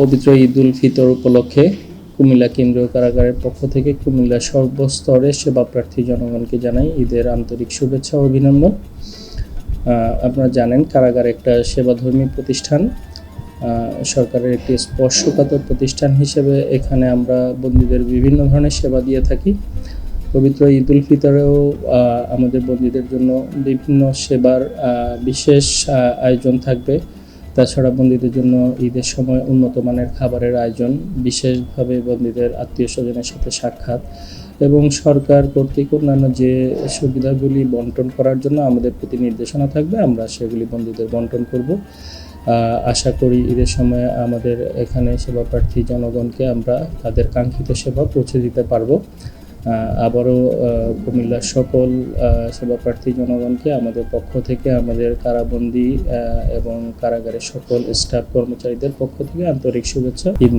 পবিত্র ঈদ উল ফিতর উপলক্ষে কুমিল্লা কেন্দ্রীয় কারাগারের পক্ষ থেকে কুমিল্লা সর্বস্তরে সেবা প্রার্থী জনগণকে জানাই ঈদের আন্তরিক শুভেচ্ছা অভিনন্দন। আপনারা জানেন কারাগার একটা সেবাধর্মী প্রতিষ্ঠান। সরকারের একটি স্পর্শকাতর প্রতিষ্ঠান হিসেবে এখানে আমরা বন্দীদের বিভিন্ন ধরনের সেবা দিয়ে থাকি। পবিত্র ঈদ উল ফিতরেও আমাদের বন্দীদের জন্য বিভিন্ন সেবার বিশেষ আয়োজন থাকবে। তাছাড়া বন্দীদের জন্য ঈদের সময় উন্নত মানের খাবারের আয়োজন, বিশেষভাবে বন্দীদের আত্মীয় স্বজনের সাথে সাক্ষাৎ এবং সরকার কর্তৃক অন্যান্য যে সুবিধাগুলি বন্টন করার জন্য আমাদের প্রতি নির্দেশনা থাকবে, আমরা সেগুলি বন্দীদের বন্টন করব। আশা করি ঈদের সময় আমাদের এখানে সেবা প্রার্থী জনগণকে আমরা তাদের কাঙ্ক্ষিত সেবা পৌঁছে দিতে পারব। আবারও কুমিল্লার সকল সেবা প্রার্থী জনগণকে আমাদের পক্ষ থেকে, আমাদের কারাবন্দি এবং কারাগারের সকল স্টাফ কর্মচারীদের পক্ষ থেকে আন্তরিক শুভেচ্ছা, ঈদ